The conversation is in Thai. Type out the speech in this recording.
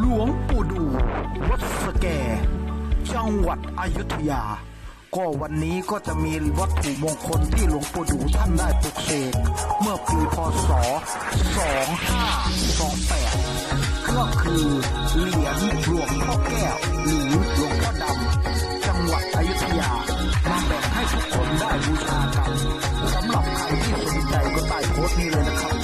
หลวงปู่ดูวัดสแก จังหวัดอยุธยา ก็วันนี้ก็จะมีวัตถุมงคลที่หลวงปู่ดูท่านได้ปลุกเสกเมื่อปีพศ 2528 ก็คือเหรียญหลวงพ่อแก้วหรือหลวงพ่อดำ จังหวัดอยุธยา มาแบ่งให้ทุกคนได้บูชากันสำหรับใครที่สนใจก็ใต้โพสต์นี้เลยนะครับ